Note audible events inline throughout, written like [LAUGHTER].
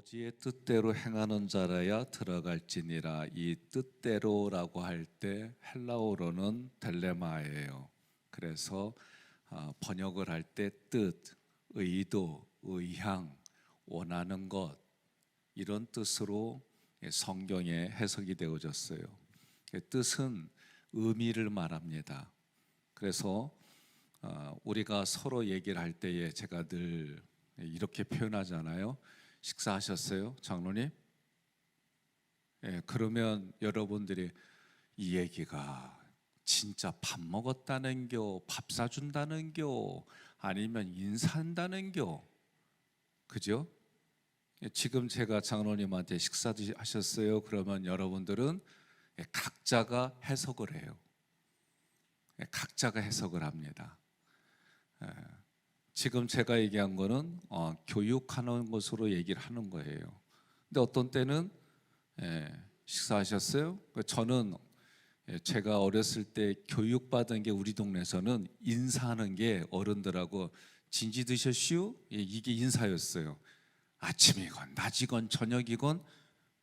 아버지의 뜻대로 행하는 자라야 들어갈지니라 이 뜻대로라고 할 때 헬라어로는 델레마예요. 그래서 아, 번역을 할 때 뜻, 의도, 의향, 원하는 것 이런 뜻으로 예, 성경에 해석이 되어졌어요. 그 뜻은 의미를 말합니다. 그래서 아, 우리가 서로 얘기를 할 때에 제가 늘 이렇게 표현하잖아요. 식사하셨어요, 장로님? 예, 그러면 여러분들이 이 얘기가 진짜 밥 먹었다는겨, 밥 사준다는겨, 아니면 인사한다는겨, 그죠? 예, 지금 제가 장로님한테 식사 하셨어요? 그러면 여러분들은 예, 각자가 해석을 해요. 예, 각자가 해석을 합니다. 예, 지금 제가 얘기한 거는 어, 교육하는 것으로 얘기를 하는 거예요. 근데 어떤 때는 예, 식사하셨어요? 저는 예, 제가 어렸을 때 교육받은 게 우리 동네에서는 인사하는 게 어른들하고 진지 드셨슈? 예, 이게 인사였어요. 아침이건 낮이건 저녁이건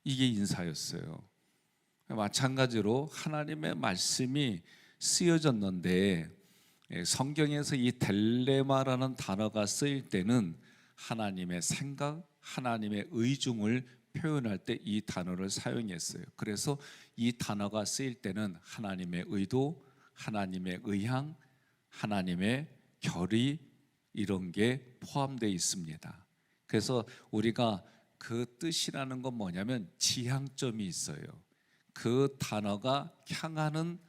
이게 인사였어요. 마찬가지로 하나님의 말씀이 쓰여졌는데 예, 성경에서 이 델레마라는 단어가 쓰일 때는 하나님의 생각, 하나님의 의중을 표현할 때 이 단어를 사용했어요. 그래서 이 단어가 쓰일 때는 하나님의 의도, 하나님의 의향, 하나님의 결의 이런 게 포함되어 있습니다. 그래서 우리가 그 뜻이라는 건 뭐냐면 지향점이 있어요. 그 단어가 향하는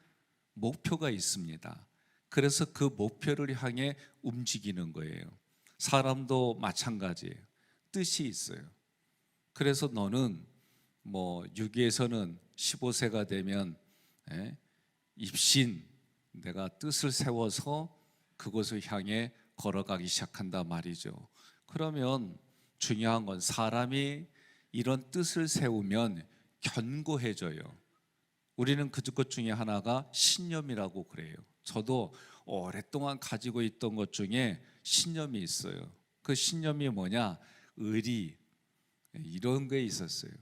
목표가 있습니다. 그래서 그 목표를 향해 움직이는 거예요. 사람도 마찬가지예요. 뜻이 있어요. 그래서 너는 뭐 유기에서는 15세가 되면 예, 입신 내가 뜻을 세워서 그곳을 향해 걸어가기 시작한다 말이죠. 그러면 중요한 건 사람이 이런 뜻을 세우면 견고해져요. 우리는 그것 중에 하나가 신념이라고 그래요. 저도 오랫동안 가지고 있던 것 중에 신념이 있어요. 그 신념이 뭐냐? 의리 이런 게 있었어요.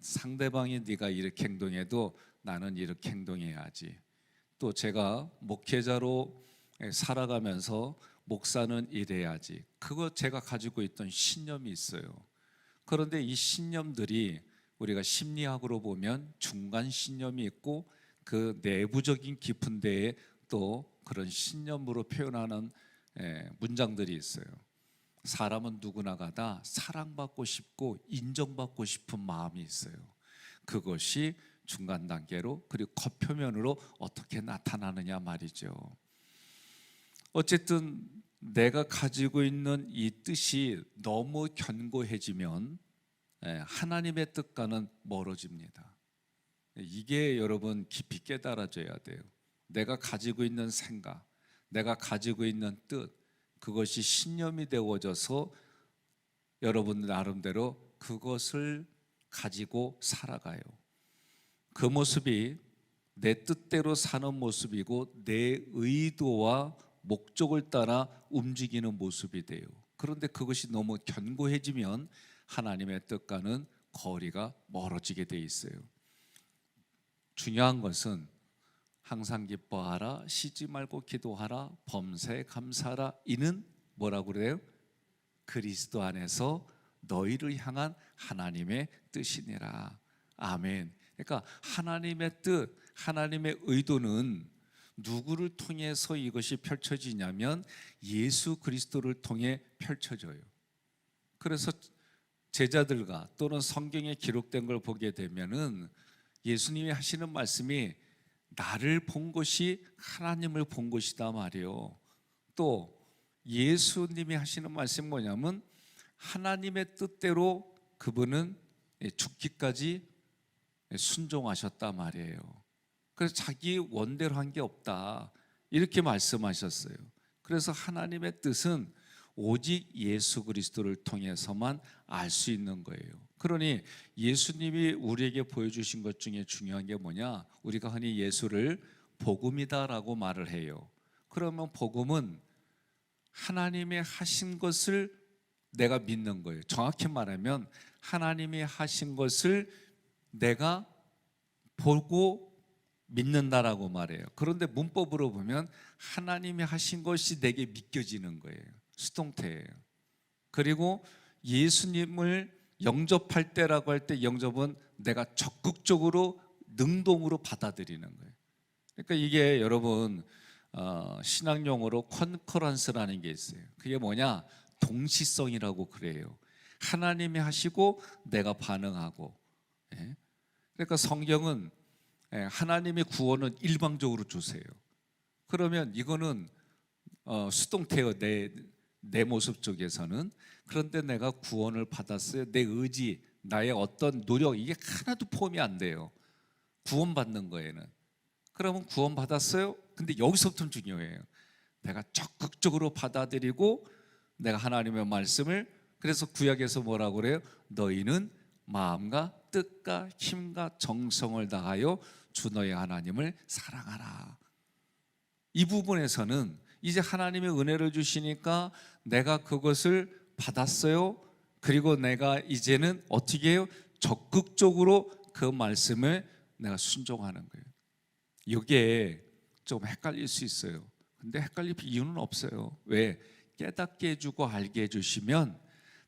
상대방이 네가 이렇게 행동해도 나는 이렇게 행동해야지. 또 제가 목회자로 살아가면서 목사는 이래야지. 그거 제가 가지고 있던 신념이 있어요. 그런데 이 신념들이 우리가 심리학으로 보면 중간 신념이 있고 그 내부적인 깊은 데에 또 그런 신념으로 표현하는 예, 문장들이 있어요. 사람은 누구나가 다 사랑받고 싶고 인정받고 싶은 마음이 있어요. 그것이 중간 단계로 그리고 겉표면으로 어떻게 나타나느냐 말이죠. 어쨌든 내가 가지고 있는 이 뜻이 너무 견고해지면 예, 하나님의 뜻과는 멀어집니다. 이게 여러분 깊이 깨달아져야 돼요. 내가 가지고 있는 생각, 내가 가지고 있는 뜻, 그것이 신념이 되어져서 여러분 나름대로 그것을 가지고 살아가요. 그 모습이 내 뜻대로 사는 모습이고 내 의도와 목적을 따라 움직이는 모습이 돼요. 그런데 그것이 너무 견고해지면 하나님의 뜻과는 거리가 멀어지게 돼 있어요. 중요한 것은 항상 기뻐하라 쉬지 말고 기도하라 범사에 감사하라 이는 뭐라고 그래요? 그리스도 안에서 너희를 향한 하나님의 뜻이니라. 아멘. 그러니까 하나님의 뜻, 하나님의 의도는 누구를 통해서 이것이 펼쳐지냐면 예수 그리스도를 통해 펼쳐져요. 그래서 제자들과 또는 성경에 기록된 걸 보게 되면은 예수님이 하시는 말씀이 나를 본 것이 하나님을 본 것이다 말이요. 또 예수님이 하시는 말씀 뭐냐면 하나님의 뜻대로 그분은 죽기까지 순종하셨다 말이에요. 그래서 자기 원대로 한 게 없다. 이렇게 말씀하셨어요. 그래서 하나님의 뜻은 오직 예수 그리스도를 통해서만 알 수 있는 거예요. 그러니 예수님이 우리에게 보여주신 것 중에 중요한 게 뭐냐? 우리가 흔히 예수를 복음이다라고 말을 해요. 그러면 복음은 하나님의 하신 것을 내가 믿는 거예요. 정확히 말하면 하나님이 하신 것을 내가 보고 믿는다라고 말해요. 그런데 문법으로 보면 하나님이 하신 것이 내게 믿겨지는 거예요. 수동태예요. 그리고 예수님을 영접할 때라고 할 때 영접은 내가 적극적으로 능동으로 받아들이는 거예요. 그러니까 이게 여러분 어, 신학 용어로 컨커런스라는 게 있어요. 그게 뭐냐? 동시성이라고 그래요. 하나님이 하시고 내가 반응하고. 예? 그러니까 성경은 예, 하나님의 구원은 일방적으로 주세요. 그러면 이거는 어, 수동태요 내, 내 모습 쪽에서는 그런데 내가 구원을 받았어요. 내 의지, 나의 어떤 노력 이게 하나도 포함이 안 돼요. 구원받는 거에는. 그러면 구원 받았어요. 근데 여기서부터 중요해요. 내가 적극적으로 받아들이고 내가 하나님의 말씀을 그래서 구약에서 뭐라고 그래요? 너희는 마음과 뜻과 힘과 정성을 다하여 주 너희 하나님을 사랑하라. 이 부분에서는 이제 하나님의 은혜를 주시니까 내가 그것을 받았어요. 그리고 내가 이제는 어떻게 해요? 적극적으로 그 말씀을 내가 순종하는 거예요. 이게 좀 헷갈릴 수 있어요. 근데 헷갈릴 이유는 없어요. 왜? 깨닫게 해주고 알게 해주시면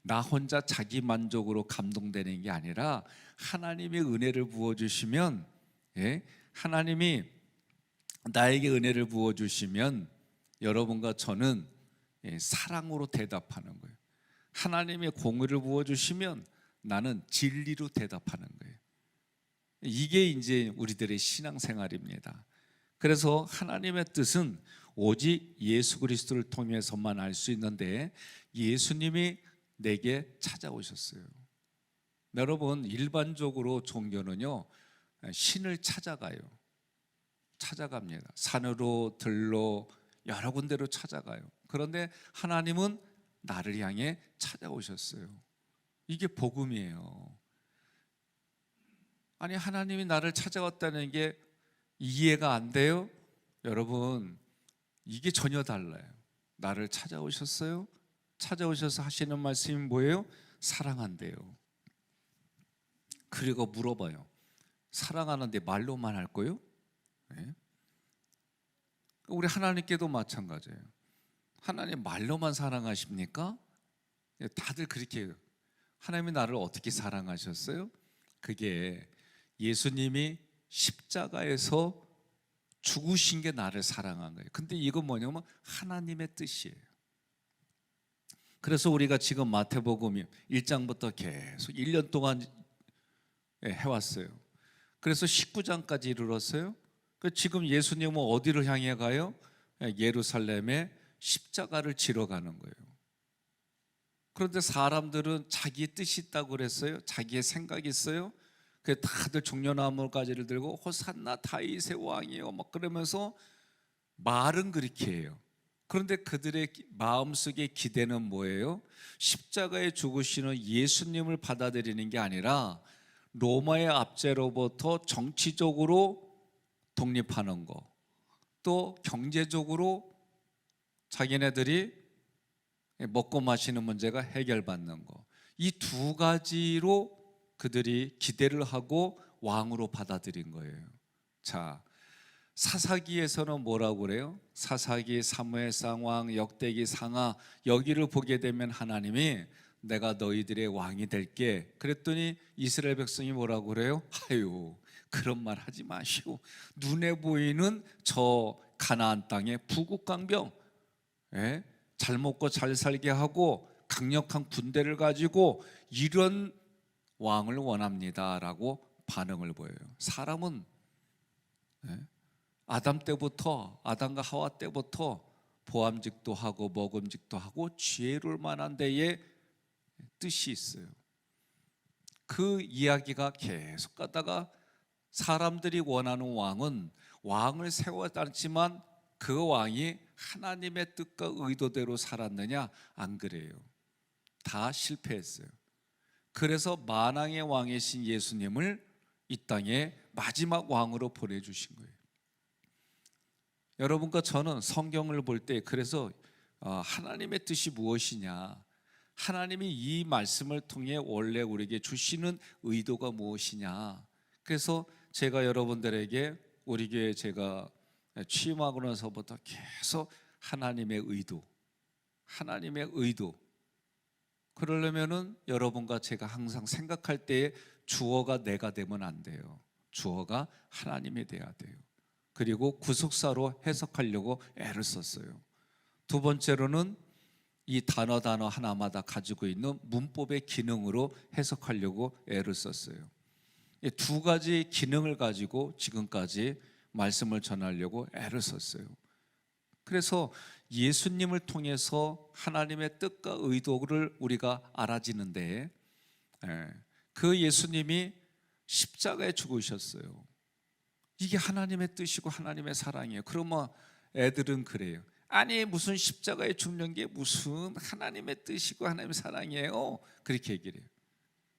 나 혼자 자기 만족으로 감동되는 게 아니라 하나님의 은혜를 부어주시면 예? 하나님이 나에게 은혜를 부어주시면 여러분과 저는 예, 사랑으로 대답하는 거예요. 하나님의 공의를 부어주시면 나는 진리로 대답하는 거예요. 이게 이제 우리들의 신앙생활입니다. 그래서 하나님의 뜻은 오직 예수 그리스도를 통해서만 알 수 있는데 예수님이 내게 찾아오셨어요. 여러분 일반적으로 종교는요 신을 찾아가요. 찾아갑니다. 산으로 들로 여러 군데로 찾아가요. 그런데 하나님은 나를 향해 찾아오셨어요. 이게 복음이에요. 아니 하나님이 나를 찾아왔다는 게 이해가 안 돼요? 여러분 이게 전혀 달라요. 나를 찾아오셨어요? 찾아오셔서 하시는 말씀이 뭐예요? 사랑한대요. 그리고 물어봐요. 사랑하는데 말로만 할 거요? 네? 우리 하나님께도 마찬가지예요. 하나님 말로만 사랑하십니까? 네, 다들 그렇게. 하나님이 나를 어떻게 사랑하셨어요? 그게 예수님이 십자가에서 죽으신 게 나를 사랑한 거예요. 근데 이건 뭐냐면 하나님의 뜻이에요. 그래서 우리가 지금 마태복음 1장부터 계속 1년 동안 예, 해왔어요. 그래서 19장까지 이르렀어요. 그 지금 예수님은 어디를 향해 가요? 예, 예루살렘에 십자가를 지러 가는 거예요. 그런데 사람들은 자기 뜻이 있다고 그랬어요. 자기의 생각이 있어요. 그 다들 종려나무 가지를 들고 호산나 다윗의 왕이요 막 그러면서 말은 그렇게 해요. 그런데 그들의 마음속의 기대는 뭐예요? 십자가에 죽으시는 예수님을 받아들이는 게 아니라 로마의 압제로부터 정치적으로 독립하는 거, 또 경제적으로 자기네들이 먹고 마시는 문제가 해결받는 거. 이 두 가지로 그들이 기대를 하고 왕으로 받아들인 거예요. 자, 사사기에서는 뭐라고 그래요? 사사기, 사무엘 상 왕, 역대기 상하 여기를 보게 되면 하나님이 내가 너희들의 왕이 될게. 그랬더니 이스라엘 백성이 뭐라고 그래요? 아유, 그런 말 하지 마시오. 눈에 보이는 저 가나안 땅의 부국강병, 예? 잘 먹고 잘 살게 하고 강력한 군대를 가지고 이런 왕을 원합니다라고 반응을 보여요. 사람은 예? 아담 때부터 아담과 하와 때부터 보암직도 하고 먹음직도 하고 지혜로울 만한 데에 뜻이 있어요. 그 이야기가 계속 가다가 사람들이 원하는 왕은 왕을 세워놨지만 그 왕이 하나님의 뜻과 의도대로 살았느냐 안 그래요. 다 실패했어요. 그래서 만왕의 왕이신 예수님을 이 땅에 마지막 왕으로 보내주신 거예요. 여러분과 저는 성경을 볼 때 그래서 어, 하나님의 뜻이 무엇이냐 하나님이 이 말씀을 통해 원래 우리에게 주시는 의도가 무엇이냐. 그래서 제가 여러분들에게 우리 교회 제가 취임하고 나서부터 계속 하나님의 의도, 하나님의 의도. 그러려면은 여러분과 제가 항상 생각할 때에 주어가 내가 되면 안 돼요. 주어가 하나님이 돼야 돼요. 그리고 구속사로 해석하려고 애를 썼어요. 두 번째로는 이 단어 단어 하나마다 가지고 있는 문법의 기능으로 해석하려고 애를 썼어요. 이두 가지 기능을 가지고 지금까지 말씀을 전하려고 애를 썼어요. 그래서 예수님을 통해서 하나님의 뜻과 의도를 우리가 알아지는데 예, 그 예수님이 십자가에 죽으셨어요. 이게 하나님의 뜻이고 하나님의 사랑이에요. 그러면 애들은 그래요. 아니 무슨 십자가에 죽는 게 무슨 하나님의 뜻이고 하나님의 사랑이에요. 그렇게 얘기를 해요.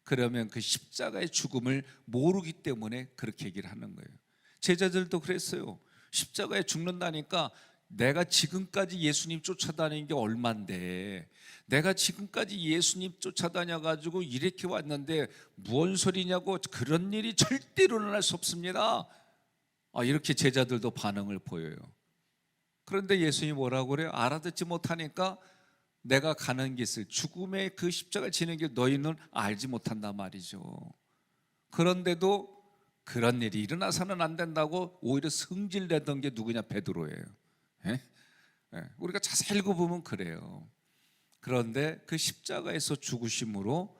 그러면 그 십자가의 죽음을 모르기 때문에 그렇게 얘기를 하는 거예요. 제자들도 그랬어요. 십자가에 죽는다니까 내가 지금까지 예수님 쫓아다니는 게 얼만데 내가 지금까지 예수님 쫓아다녀 가지고 이렇게 왔는데 무슨 소리냐고 그런 일이 절대로 일어날 수 없습니다. 아, 이렇게 제자들도 반응을 보여요. 그런데 예수님이 뭐라고 그래요? 알아듣지 못하니까 내가 가는 길을 죽음의 그 십자가를 지는 길 너희는 알지 못한단 말이죠. 그런데도 그런 일이 일어나서는 안 된다고 오히려 성질내던 게 누구냐 베드로예요. 예? 예, 우리가 자세히 읽어보면 그래요. 그런데 그 십자가에서 죽으심으로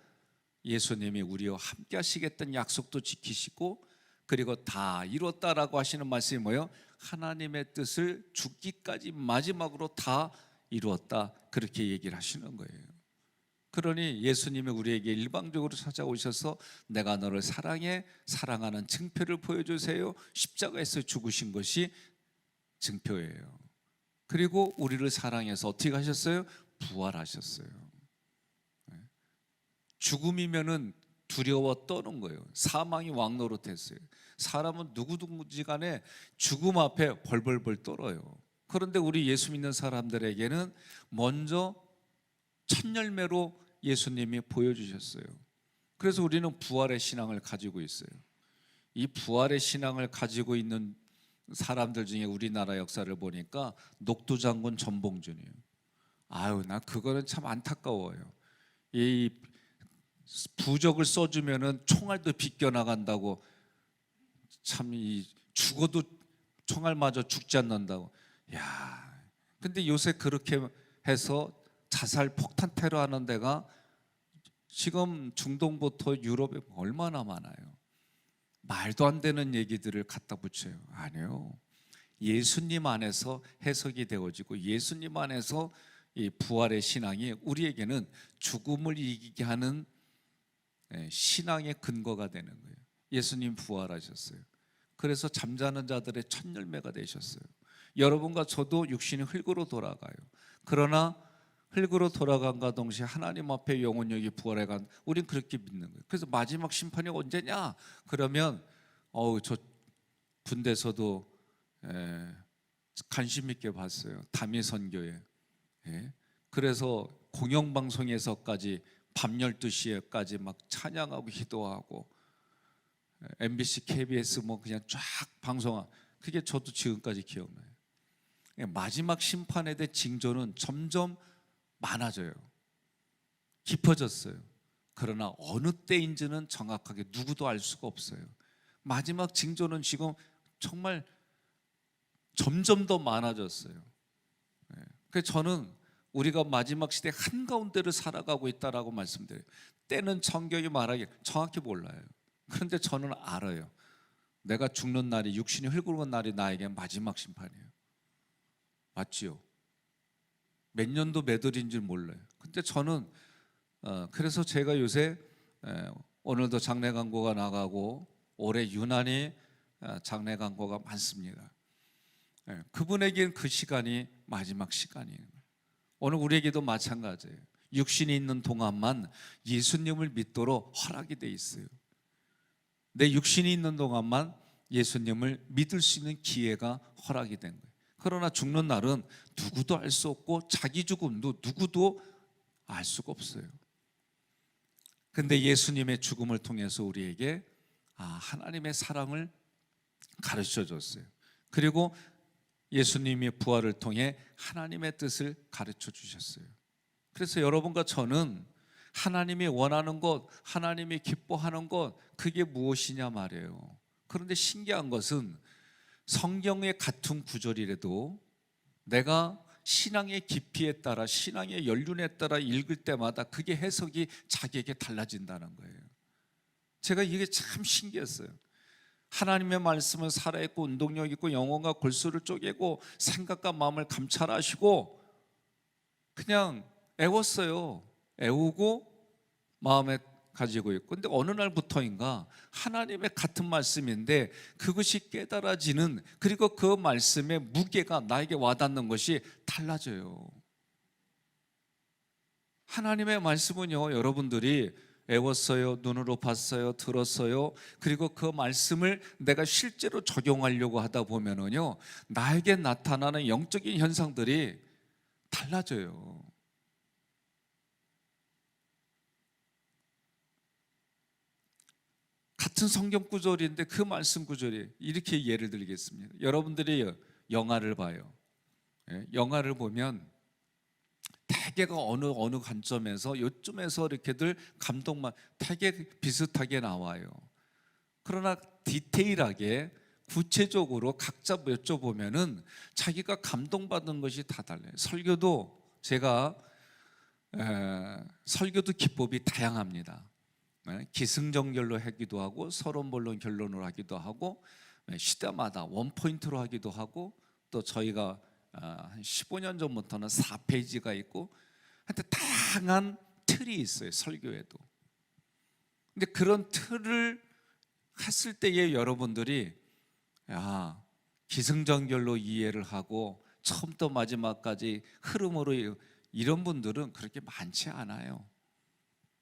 예수님이 우리와 함께 하시겠다는 약속도 지키시고 그리고 다 이뤘다라고 하시는 말씀이 뭐예요? 하나님의 뜻을 죽기까지 마지막으로 다 이루었다 그렇게 얘기를 하시는 거예요. 그러니 예수님이 우리에게 일방적으로 찾아오셔서 내가 너를 사랑해 사랑하는 증표를 보여주세요. 십자가에서 죽으신 것이 증표예요. 그리고 우리를 사랑해서 어떻게 하셨어요? 부활하셨어요. 네. 죽음이면은 두려워 떠는 거예요. 사망이 왕노릇했어요. 사람은 누구든지 간에 죽음 앞에 벌벌벌 떨어요. 그런데 우리 예수 믿는 사람들에게는 먼저 첫 열매로 예수님이 보여주셨어요. 그래서 우리는 부활의 신앙을 가지고 있어요. 이 부활의 신앙을 가지고 있는 사람들 중에 우리나라 역사를 보니까 녹두 장군 전봉준이에요. 아유, 나 그거는 참 안타까워요. 이 부적을 써주면은 총알도 비껴 나간다고 참 이 죽어도 총알 맞아 죽지 않는다고. 야, 근데 요새 그렇게 해서 자살 폭탄 테러 하는 데가 지금 중동부터 유럽에 얼마나 많아요. 말도 안 되는 얘기들을 갖다 붙여요. 아니요. 예수님 안에서 해석이 되어지고 예수님 안에서 이 부활의 신앙이 우리에게는 죽음을 이기게 하는 예, 신앙의 근거가 되는 거예요. 예수님 부활하셨어요. 그래서 잠자는 자들의 첫 열매가 되셨어요. 여러분과 저도 육신이 흙으로 돌아가요. 그러나 흙으로 돌아간과 동시에 하나님 앞에 영혼력이 부활해 간 우린 그렇게 믿는 거예요. 그래서 마지막 심판이 언제냐? 그러면 어우 저 군대에서도 에, 관심 있게 봤어요. 담임 선교에. 예. 그래서 공영 방송에서까지 밤 12시에까지 막 찬양하고 기도하고 MBC, KBS 뭐 그냥 쫙 방송하 그게 저도 지금까지 기억나요. 예, 마지막 심판에 대한 징조는 점점 많아져요. 깊어졌어요. 그러나 어느 때인지는 정확하게 누구도 알 수가 없어요. 마지막 징조는 지금 정말 점점 더 많아졌어요. 예. 그래서 저는 우리가 마지막 시대 한가운데를 살아가고 있다라고 말씀드려요. 때는 성경이 말하기 정확히 몰라요. 그런데 저는 알아요. 내가 죽는 날이 육신이 흙으로 날이 나에게 마지막 심판이에요. 맞지요? 몇 년도 몇 월인지 몰라요. 근데 저는 어, 그래서 제가 요새 에, 오늘도 장례 광고가 나가고 올해 유난히 어, 장례 광고가 많습니다. 예, 그분에게는 그 시간이 마지막 시간이에요. 오늘 우리에게도 마찬가지예요. 육신이 있는 동안만 예수님을 믿도록 허락이 돼 있어요. 내 육신이 있는 동안만 예수님을 믿을 수 있는 기회가 허락이 된 거예요. 그러나 죽는 날은 누구도 알 수 없고 자기 죽음도 누구도 알 수가 없어요. 근데 예수님의 죽음을 통해서 우리에게 아, 하나님의 사랑을 가르쳐 줬어요. 그리고 예수님의 부활을 통해 하나님의 뜻을 가르쳐 주셨어요. 그래서 여러분과 저는 하나님이 원하는 것, 하나님이 기뻐하는 것, 그게 무엇이냐 말이에요. 그런데 신기한 것은 성경의 같은 구절이라도 내가 신앙의 깊이에 따라 신앙의 연륜에 따라 읽을 때마다 그게 해석이 자기에게 달라진다는 거예요. 제가 이게 참 신기했어요. 하나님의 말씀은 살아있고 운동력 있고 영혼과 골수를 쪼개고 생각과 마음을 감찰하시고 그냥 애웠어요. 애우고 마음에 가지고 있고 근데 어느 날부터인가 하나님의 같은 말씀인데 그것이 깨달아지는 그리고 그 말씀의 무게가 나에게 와닿는 것이 달라져요. 하나님의 말씀은요, 여러분들이 애웠어요, 눈으로 봤어요, 들었어요. 그리고 그 말씀을 내가 실제로 적용하려고 하다 보면은요, 나에게 나타나는 영적인 현상들이 달라져요. 같은 성경 구절인데 그 말씀 구절이 이렇게 예를 들겠습니다. 여러분들이 영화를 봐요. 예, 영화를 보면 대개가 어느 어느 관점에서 요쯤에서 이렇게들 감동만 되게 비슷하게 나와요. 그러나 디테일하게 구체적으로 각자 여쭤보면은 자기가 감동받는 것이 다 달라요. 설교도 제가 에, 설교도 기법이 다양합니다. 네, 기승전결로 하기도 하고 서론본론 결론으로 하기도 하고 네, 시대마다 원 포인트로 하기도 하고 또 저희가 아, 한 15년 전부터는 4페이지가 있고 하여튼 다양한 틀이 있어요 설교에도. 근데 그런 틀을 했을 때에 여러분들이 야 기승전결로 이해를 하고 처음부터 마지막까지 흐름으로 이런 분들은 그렇게 많지 않아요.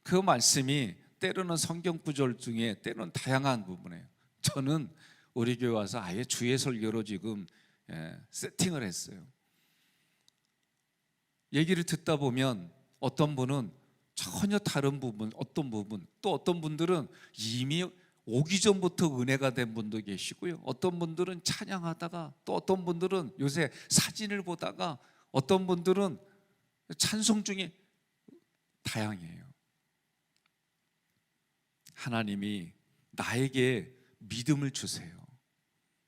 그 말씀이 때로는 성경 구절 중에 때로는 다양한 부분이에요. 저는 우리 교회 와서 아예 주의 설교로 지금 예, 세팅을 했어요. 얘기를 듣다 보면 어떤 분은 전혀 다른 부분, 어떤 부분, 또 어떤 분들은 이미 오기 전부터 은혜가 된 분도 계시고요. 어떤 분들은 찬양하다가 또 어떤 분들은 요새 사진을 보다가 어떤 분들은 찬송 중에 다양해요. 하나님이 나에게 믿음을 주세요.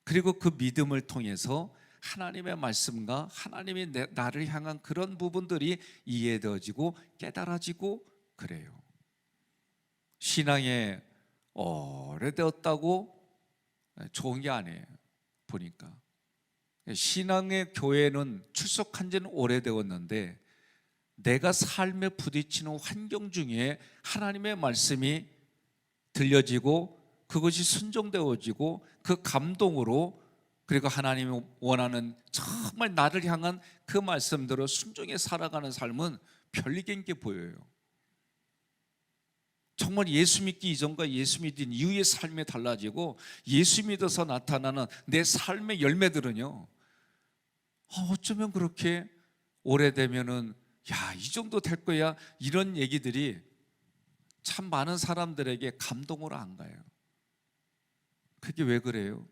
그리고 그 믿음을 통해서 하나님의 말씀과 하나님이 내, 나를 향한 그런 부분들이 이해되어지고 깨달아지고 그래요. 신앙에 오래되었다고 좋은 게 아니에요. 보니까 신앙의 교회는 출석한 지는 오래되었는데 내가 삶에 부딪히는 환경 중에 하나님의 말씀이 들려지고 그것이 순종되어지고 그 감동으로 그리고 하나님이 원하는 정말 나를 향한 그 말씀대로 순종해 살아가는 삶은 별리긴 게 보여요. 정말 예수 믿기 이전과 예수 믿은 이후의 삶이 달라지고 예수 믿어서 나타나는 내 삶의 열매들은요. 아, 어쩌면 그렇게 오래되면은 야, 이 정도 될 거야. 이런 얘기들이 참 많은 사람들에게 감동으로 안 가요. 그게 왜 그래요?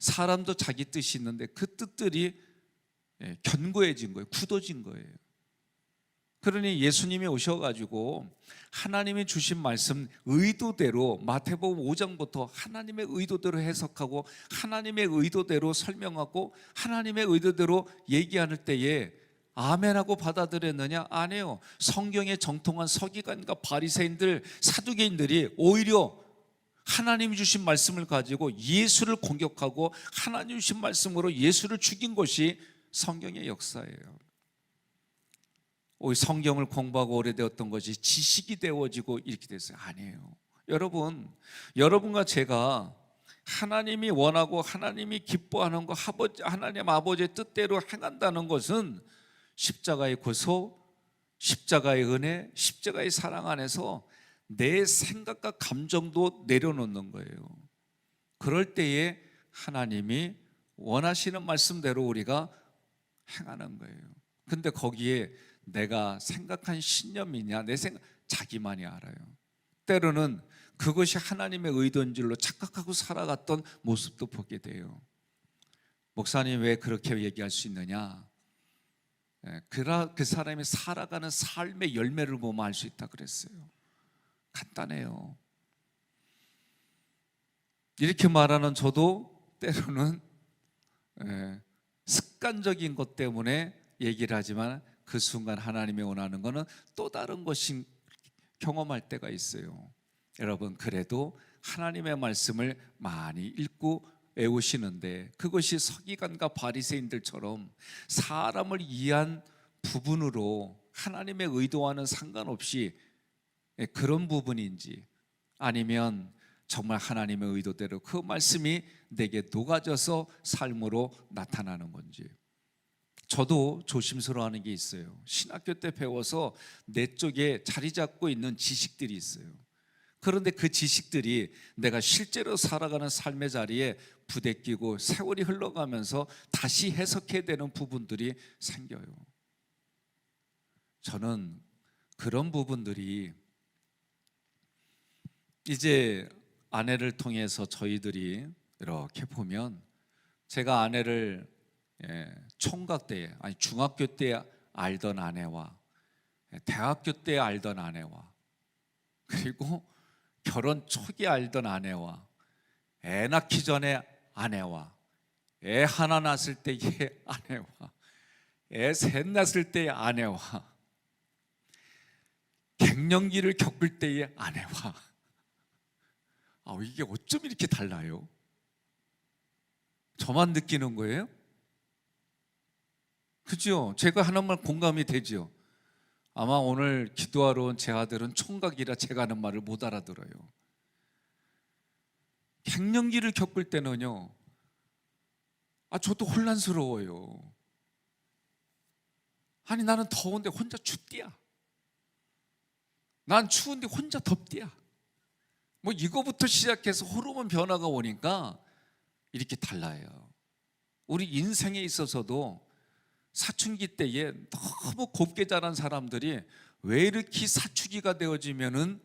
사람도 자기 뜻이 있는데 그 뜻들이 예, 견고해진 거예요. 굳어진 거예요. 그러니 예수님이 오셔가지고 하나님이 주신 말씀 의도대로 마태복음 5장부터 하나님의 의도대로 해석하고 하나님의 의도대로 설명하고 하나님의 의도대로 얘기하는 때에 아멘하고 받아들였느냐? 아니에요. 성경에 정통한 서기관과 바리새인들, 사두개인들이 오히려 하나님이 주신 말씀을 가지고 예수를 공격하고 하나님 주신 말씀으로 예수를 죽인 것이 성경의 역사예요. 성경을 공부하고 오래되었던 것이 지식이 되어지고 이렇게 됐어요. 아니에요. 여러분, 여러분과 제가 하나님이 원하고 하나님이 기뻐하는 거 하나님 아버지의 뜻대로 행한다는 것은 십자가의 고소, 십자가의 은혜, 십자가의 사랑 안에서 내 생각과 감정도 내려놓는 거예요. 그럴 때에 하나님이 원하시는 말씀대로 우리가 행하는 거예요. 근데 거기에 내가 생각한 신념이냐 내 생각 자기만이 알아요. 때로는 그것이 하나님의 의도인 줄로 착각하고 살아갔던 모습도 보게 돼요. 목사님 왜 그렇게 얘기할 수 있느냐? 예, 그 사람이 살아가는 삶의 열매를 보면 알 수 있다 그랬어요. 간단해요. 이렇게 말하는 저도 때로는 예, 습관적인 것 때문에 얘기를 하지만 그 순간 하나님이 원하는 것은 또 다른 것이 경험할 때가 있어요. 여러분 그래도 하나님의 말씀을 많이 읽고 외우시는데 그것이 서기관과 바리새인들처럼 사람을 이해한 부분으로 하나님의 의도와는 상관없이 예, 그런 부분인지 아니면 정말 하나님의 의도대로 그 말씀이 내게 녹아져서 삶으로 나타나는 건지 저도 조심스러워하는 게 있어요. 신학교 때 배워서 내 쪽에 자리 잡고 있는 지식들이 있어요. 그런데 그 지식들이 내가 실제로 살아가는 삶의 자리에 부대끼고 세월이 흘러가면서 다시 해석해야 되는 부분들이 생겨요. 저는 그런 부분들이 이제 아내를 통해서 저희들이 이렇게 보면 제가 아내를 예, 총각 때 아니 중학교 때 알던 아내와 예, 대학교 때 알던 아내와 그리고 결혼 초기 알던 아내와 애 낳기 전에 아내와 애 하나 낳았을 때의 [LAUGHS] 아내와 애 셋 낳았을 때의 아내와 갱년기를 겪을 때의 아내와 아 이게 어쩜 이렇게 달라요? 저만 느끼는 거예요? 그죠? 제가 하는 말 공감이 되죠. 아마 오늘 기도하러 온 제 아들은 총각이라 제가 하는 말을 못 알아들어요. 갱년기를 겪을 때는요. 아 저도 혼란스러워요. 아니 나는 더운데 혼자 춥디야. 난 추운데 혼자 덥디야. 뭐 이거부터 시작해서 호르몬 변화가 오니까 이렇게 달라요. 우리 인생에 있어서도 사춘기 때에 너무 곱게 자란 사람들이 왜 이렇게 사춘기가 되어지면은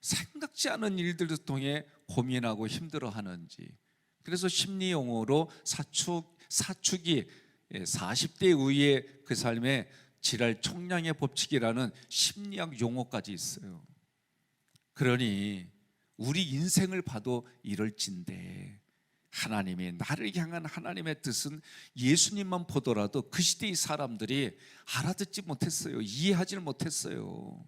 생각지 않은 일들을 통해 고민하고 힘들어하는지. 그래서 심리 용어로 사축 사축이 40대 이후의 그 삶의 지랄 총량의 법칙이라는 심리학 용어까지 있어요. 그러니 우리 인생을 봐도 이럴진데 하나님이 나를 향한 하나님의 뜻은 예수님만 보더라도 그 시대의 사람들이 알아듣지 못했어요. 이해하지 못했어요.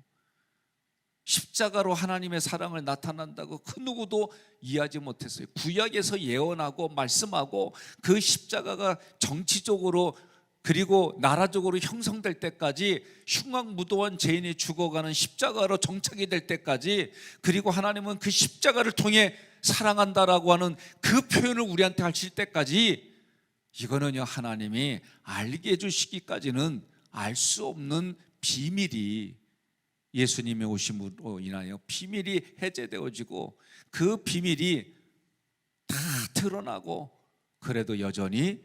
십자가로 하나님의 사랑을 나타난다고 그 누구도 이해하지 못했어요. 구약에서 예언하고 말씀하고 그 십자가가 정치적으로 그리고 나라적으로 형성될 때까지 흉악무도한 죄인이 죽어가는 십자가로 정착이 될 때까지 그리고 하나님은 그 십자가를 통해 사랑한다라고 하는 그 표현을 우리한테 하실 때까지 이거는요 하나님이 알게 해주시기까지는 알 수 없는 비밀이 예수님의 오심으로 인하여 비밀이 해제되어지고 그 비밀이 다 드러나고 그래도 여전히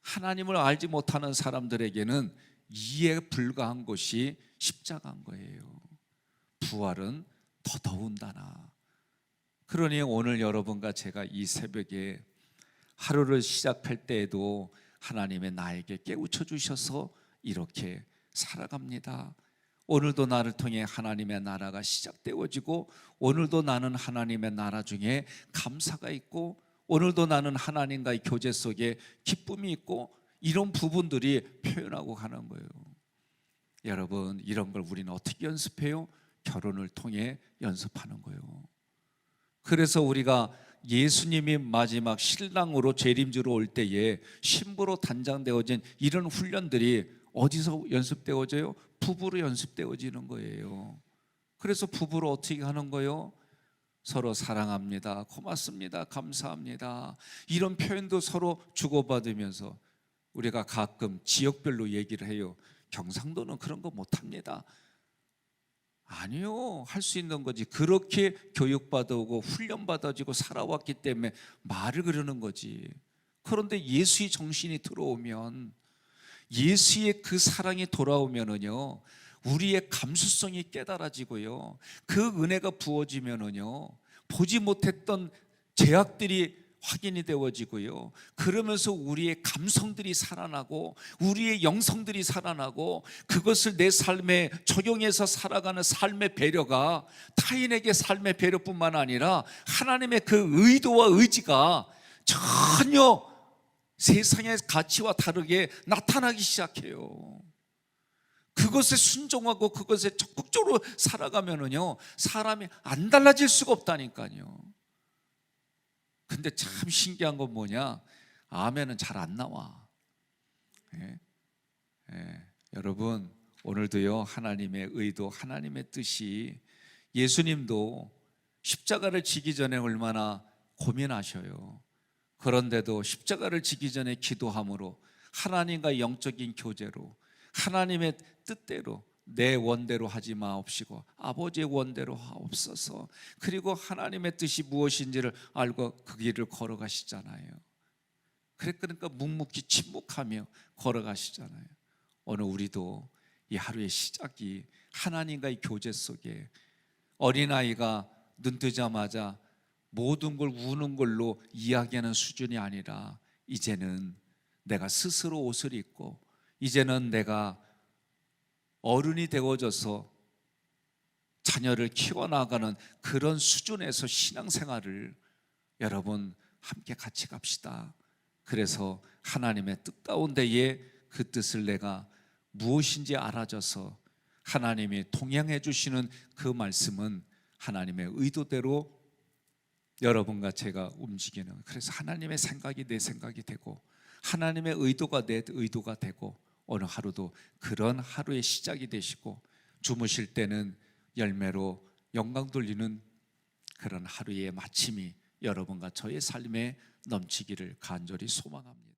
하나님을 알지 못하는 사람들에게는 이해 불가한 것이 십자가인 거예요. 부활은 더 더운다나. 그러니 오늘 여러분과 제가 이 새벽에 하루를 시작할 때에도 하나님의 나에게 깨우쳐 주셔서 이렇게 살아갑니다. 오늘도 나를 통해 하나님의 나라가 시작되어지고 오늘도 나는 하나님의 나라 중에 감사가 있고 오늘도 나는 하나님과의 교제 속에 기쁨이 있고 이런 부분들이 표현하고 가는 거예요. 여러분 이런 걸 우리는 어떻게 연습해요? 결혼을 통해 연습하는 거예요. 그래서 우리가 예수님이 마지막 신랑으로 재림주로 올 때에 신부로 단장되어진 이런 훈련들이 어디서 연습되어져요? 부부로 연습되어지는 거예요. 그래서 부부로 어떻게 하는 거예요? 서로 사랑합니다. 고맙습니다. 감사합니다. 이런 표현도 서로 주고받으면서 우리가 가끔 지역별로 얘기를 해요. 경상도는 그런 거 못합니다. 아니요. 할 수 있는 거지. 그렇게 교육받아오고 훈련받아지고 살아왔기 때문에 말을 그러는 거지. 그런데 예수의 정신이 들어오면 예수의 그 사랑이 돌아오면은요. 우리의 감수성이 깨달아지고요. 그 은혜가 부어지면은요. 보지 못했던 제약들이 확인이 되어지고요. 그러면서 우리의 감성들이 살아나고 우리의 영성들이 살아나고 그것을 내 삶에 적용해서 살아가는 삶의 배려가 타인에게 삶의 배려뿐만 아니라 하나님의 그 의도와 의지가 전혀 세상의 가치와 다르게 나타나기 시작해요. 그것에 순종하고 그것에 적극적으로 살아가면은요 사람이 안 달라질 수가 없다니까요. 근데 참 신기한 건 뭐냐? 아멘은 잘 안 나와. 예? 예. 여러분 오늘도요 하나님의 의도, 하나님의 뜻이 예수님도 십자가를 지기 전에 얼마나 고민하셔요. 그런데도 십자가를 지기 전에 기도함으로 하나님과 영적인 교제로 하나님의 뜻대로 내 원대로 하지 마옵시고 아버지의 원대로 하옵소서. 그리고 하나님의 뜻이 무엇인지를 알고 그 길을 걸어가시잖아요. 그러니까 묵묵히 침묵하며 걸어가시잖아요. 오늘 우리도 이 하루의 시작이 하나님과의 교제 속에 어린아이가 눈 뜨자마자 모든 걸 우는 걸로 이야기하는 수준이 아니라 이제는 내가 스스로 옷을 입고 이제는 내가 어른이 되어져서 자녀를 키워나가는 그런 수준에서 신앙생활을 여러분 함께 같이 갑시다. 그래서 하나님의 뜻 가운데에 그 뜻을 내가 무엇인지 알아져서 하나님이 통행해 주시는 그 말씀은 하나님의 의도대로 여러분과 제가 움직이는 그래서 하나님의 생각이 내 생각이 되고 하나님의 의도가 내 의도가 되고 오늘 하루도 그런 하루의 시작이 되시고 주무실 때는 열매로 영광 돌리는 그런 하루의 마침이 여러분과 저의 삶에 넘치기를 간절히 소망합니다.